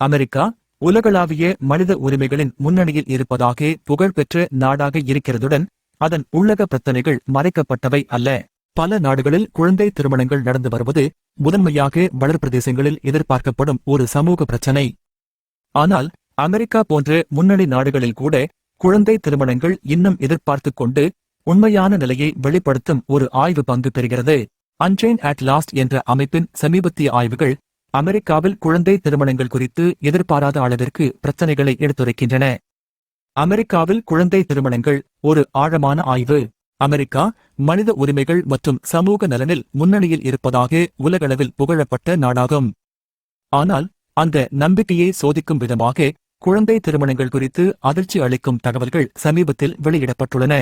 America உலகளாவிய மனித உரிமைகளின் முன்னணியில் இருப்பதாக புகழ்பெற்ற நாடாக இருக்கிறதுடன் அதன் உள்ளக பிரச்சனைகள் மறைக்கப்பட்டவை அல்ல. பல நாடுகளில் குழந்தை திருமணங்கள் நடந்து வருவது முதன்மையாக வளர்பிரதேசங்களில் எதிர்பார்க்கப்படும் ஒரு சமூக பிரச்சினை. ஆனால் அமெரிக்கா போன்ற முன்னணி நாடுகளில் கூட குழந்தை திருமணங்கள் இன்னும் எதிர்பார்த்து கொண்டு உண்மையான நிலையை வெளிப்படுத்தும் ஒரு ஆய்வு பங்கு பெறுகிறது. அன்சைன் அட் லாஸ்ட் என்ற அமைப்பின் சமீபத்திய ஆய்வுகள் அமெரிக்காவில் குழந்தை திருமணங்கள் குறித்து எதிர்பாராத அளவிற்கு பிரச்சனைகளை எடுத்துரைக்கின்றன. அமெரிக்காவில் குழந்தை திருமணங்கள் ஒரு ஆழமான ஆய்வு. அமெரிக்கா மனித உரிமைகள் மற்றும் சமூக நலனில் முன்னணியில் இருப்பதாக உலகளவில் புகழப்பட்ட நாடாகும். ஆனால் அந்த நம்பிக்கையை சோதிக்கும் விதமாக குழந்தை திருமணங்கள் குறித்து அதிர்ச்சி அளிக்கும் தகவல்கள் சமீபத்தில் வெளியிடப்பட்டுள்ளன.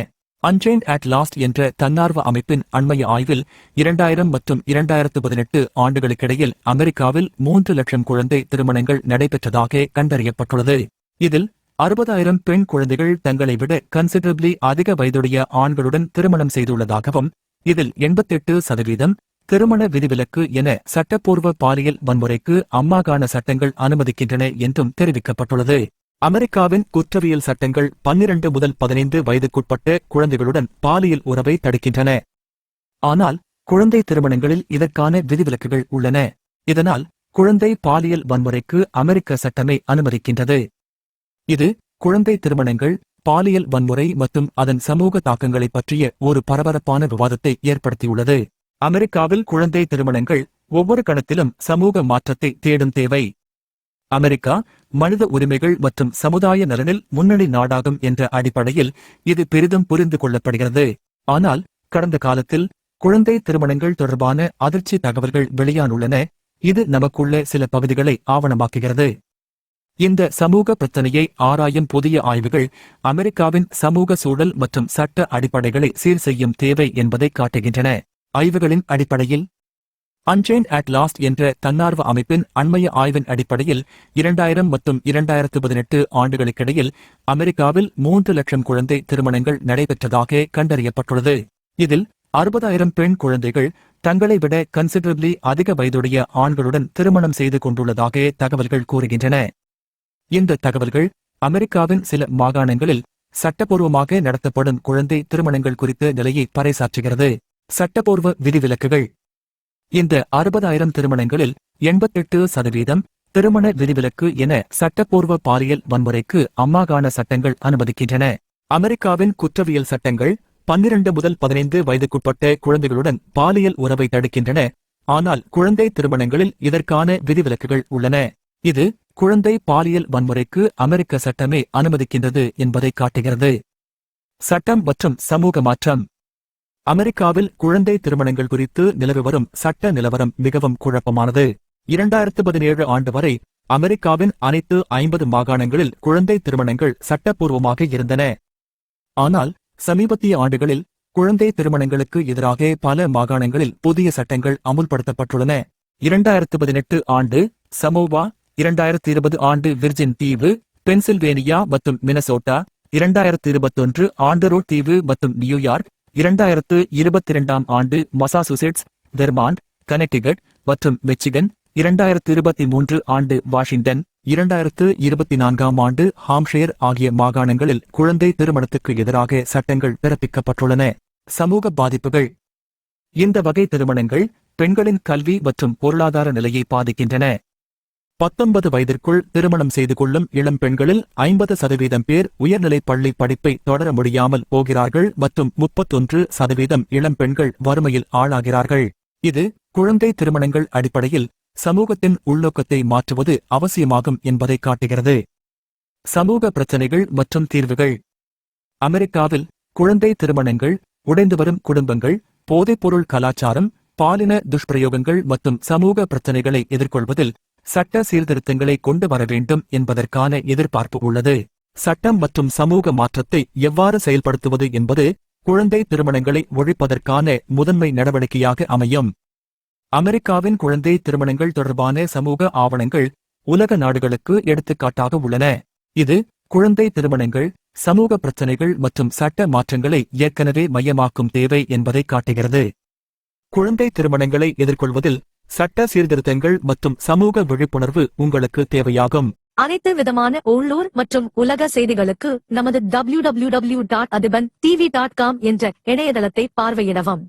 அன்சைன் அட் லாஸ்ட் என்ற தன்னார்வ அமைப்பின் அண்மைய ஆய்வில் இரண்டாயிரம் மற்றும் இரண்டாயிரத்து பதினெட்டு ஆண்டுகளுக்கிடையில் அமெரிக்காவில் மூன்று லட்சம் குழந்தை திருமணங்கள் நடைபெற்றதாக கண்டறியப்பட்டுள்ளது. இதில் அறுபதாயிரம் பெண் குழந்தைகள் தங்களை விட கன்சிடரபிளி அதிக வயதுடைய ஆண்களுடன் திருமணம் செய்துள்ளதாகவும் இதில் எண்பத்தெட்டு சதவீதம் திருமண விதிவிலக்கு என சட்டப்பூர்வ பாலியல் வன்முறைக்கு அம்மாகாண சட்டங்கள் அனுமதிக்கின்றன என்றும் தெரிவிக்கப்பட்டுள்ளது. அமெரிக்காவின் குற்றவியல் சட்டங்கள் பன்னிரண்டு முதல் பதினைந்து வயதுக்குட்பட்ட குழந்தைகளுடன் பாலியல் உறவை தடுக்கின்றன. ஆனால் குழந்தை திருமணங்களில் இதற்கான விதிவிலக்குகள் உள்ளன. இதனால் குழந்தை பாலியல் வன்முறைக்கு அமெரிக்க சட்டமே அனுமதிக்கின்றது. இது குழந்தை திருமணங்கள் பாலியல் வன்முறை மற்றும் அதன் சமூக தாக்கங்களை பற்றிய ஒரு பரபரப்பான விவாதத்தை ஏற்படுத்தியுள்ளது. அமெரிக்காவில் குழந்தை திருமணங்கள் ஒவ்வொரு கணத்திலும் சமூக மாற்றத்தை தேடும் தேவை. அமெரிக்கா மனித உரிமைகள் மற்றும் சமுதாய நலனில் முன்னணி நாடாகும் என்ற அடிப்படையில் இது பெரிதும் புரிந்து கொள்ளப்படுகிறது. ஆனால் கடந்த காலத்தில் குழந்தை திருமணங்கள் தொடர்பான அதிர்ச்சி தகவல்கள் வெளியானுள்ளன. இது நமக்குள்ள சில பகுதிகளை ஆவணமாக்குகிறது. இந்த சமூக பிரச்சனையை ஆராயும் புதிய ஆய்வுகள் அமெரிக்காவின் சமூக சூழல் மற்றும் சட்ட அடிப்படைகளை சீர் செய்யும் தேவை என்பதை காட்டுகின்றன. ஆய்வுகளின் அடிப்படையில் அன்சைன் அட் லாஸ்ட் என்ற தன்னார்வ அமைப்பின் அண்மைய ஆய்வின் அடிப்படையில் இரண்டாயிரம் மற்றும் இரண்டாயிரத்து பதினெட்டு ஆண்டுகளுக்கிடையில் அமெரிக்காவில் மூன்று லட்சம் குழந்தை திருமணங்கள் நடைபெற்றதாக கண்டறியப்பட்டுள்ளது. இதில் அறுபதாயிரம் பெண் குழந்தைகள் தங்களை விட கன்சிடரபிளி அதிக வயதுடைய ஆண்களுடன் திருமணம் செய்து கொண்டுள்ளதாக தகவல்கள் கூறுகின்றன. இந்த தகவல்கள் அமெரிக்காவின் சில மாகாணங்களில் சட்டப்பூர்வமாக நடத்தப்படும் குழந்தை திருமணங்கள் குறித்த நிலையை பறைசாற்றுகிறது. சட்டப்பூர்வ விதிவிலக்குகள் இந்த அறுபதாயிரம் திருமணங்களில் எண்பத்தெட்டு சதவீதம் திருமண விதிவிலக்கு என சட்டப்பூர்வ பாலியல் வன்முறைக்கு அம்மாகாண சட்டங்கள் அனுமதிக்கின்றன. அமெரிக்காவின் குற்றவியல் சட்டங்கள் பன்னிரண்டு முதல் பதினைந்து வயதுக்குட்பட்ட குழந்தைகளுடன் பாலியல் உறவை தடுக்கின்றன. ஆனால் குழந்தை திருமணங்களில் இதற்கான விதிவிலக்குகள் உள்ளன. இது குழந்தை பாலியல் வன்முறைக்கு அமெரிக்க சட்டமே அனுமதிக்கின்றது என்பதை காட்டுகிறது. சட்டம் மற்றும் சமூக மாற்றம். அமெரிக்காவில் குழந்தை திருமணங்கள் குறித்து நிலவி வரும் சட்ட நிலவரம் மிகவும் குழப்பமானது. இரண்டாயிரத்து பதினேழு ஆண்டு வரை அமெரிக்காவின் அனைத்து ஐம்பது மாகாணங்களில் குழந்தை திருமணங்கள் சட்டப்பூர்வமாக இருந்தன. ஆனால் சமீபத்திய ஆண்டுகளில் குழந்தை திருமணங்களுக்கு எதிராக பல மாகாணங்களில் புதிய சட்டங்கள் அமுல்படுத்தப்பட்டுள்ளன. இரண்டாயிரத்து பதினெட்டு ஆண்டு சமோவா இரண்டாயிரத்து இருபது ஆண்டு விர்ஜின் தீவு பென்சில்வேனியா மற்றும் மினசோட்டா இரண்டாயிரத்து இருபத்தொன்று ஆண்டரோ தீவு மற்றும் நியூயார்க் இரண்டாயிரத்து இருபத்தி இரண்டாம் ஆண்டு மசாசுசெட்ஸ் வெர்மாண்ட் கனெக்டிகட் மற்றும் மிச்சிகன் இரண்டாயிரத்து இருபத்தி மூன்று ஆண்டு வாஷிங்டன் இரண்டாயிரத்து இருபத்தி நான்காம் ஆண்டு ஹாம்ஷேர் ஆகிய மாகாணங்களில் குழந்தை திருமணத்துக்கு எதிராக சட்டங்கள் பிறப்பிக்கப்பட்டுள்ளன. சமூக பாதிப்புகள். இந்த வகை திருமணங்கள் பெண்களின் கல்வி மற்றும் பொருளாதார நிலையை பாதிக்கின்றன. பத்தொன்பது வயதிற்குள் திருமணம் செய்து கொள்ளும் இளம் பெண்களில் ஐம்பது சதவீதம் பேர் உயர்நிலைப் பள்ளி படிப்பை தொடர முடியாமல் போகிறார்கள் மற்றும் முப்பத்தொன்று சதவீதம் இளம் பெண்கள் வறுமையில் ஆளாகிறார்கள். இது குழந்தை திருமணங்கள் அடிப்படையில் சமூகத்தின் உள்நோக்கத்தை மாற்றுவது அவசியமாகும் என்பதை காட்டுகிறது. சமூக பிரச்சனைகள் மற்றும் தீர்வுகள். அமெரிக்காவில் குழந்தை திருமணங்கள் உடைந்து வரும் குடும்பங்கள் போதைப்பொருள் கலாச்சாரம் பாலின துஷ்பிரயோகங்கள் மற்றும் சமூக பிரச்சனைகளை எதிர்கொள்வதில் சட்ட சீர்திருத்தங்களை கொண்டு வர வேண்டும் என்பதற்கான எதிர்பார்ப்பு உள்ளது. சட்டம் மற்றும் சமூக மாற்றத்தை எவ்வாறு செயல்படுத்துவது என்பது குழந்தை திருமணங்களை ஒழிப்பதற்கான முதன்மை நடவடிக்கையாக அமையும். அமெரிக்காவின் குழந்தை திருமணங்கள் தொடர்பான சமூக ஆவணங்கள் உலக நாடுகளுக்கு எடுத்துக்காட்டாக உள்ளன. இது குழந்தை திருமணங்கள் சமூக பிரச்சனைகள் மற்றும் சட்ட மாற்றங்களை ஏற்கனவே மையமாக்கும் தேவை என்பதை காட்டுகிறது. குழந்தை திருமணங்களை எதிர்கொள்வதில் சட்ட சீர்திருத்தங்கள் மற்றும் சமூக விழிப்புணர்வு உங்களுக்கு தேவையாகும். அனைத்து விதமான உள்ளூர் மற்றும் உலக செய்திகளுக்கு நமது W W W dot Athiban TV dot com என்ற இணையதளத்தை பார்வையிடவும்.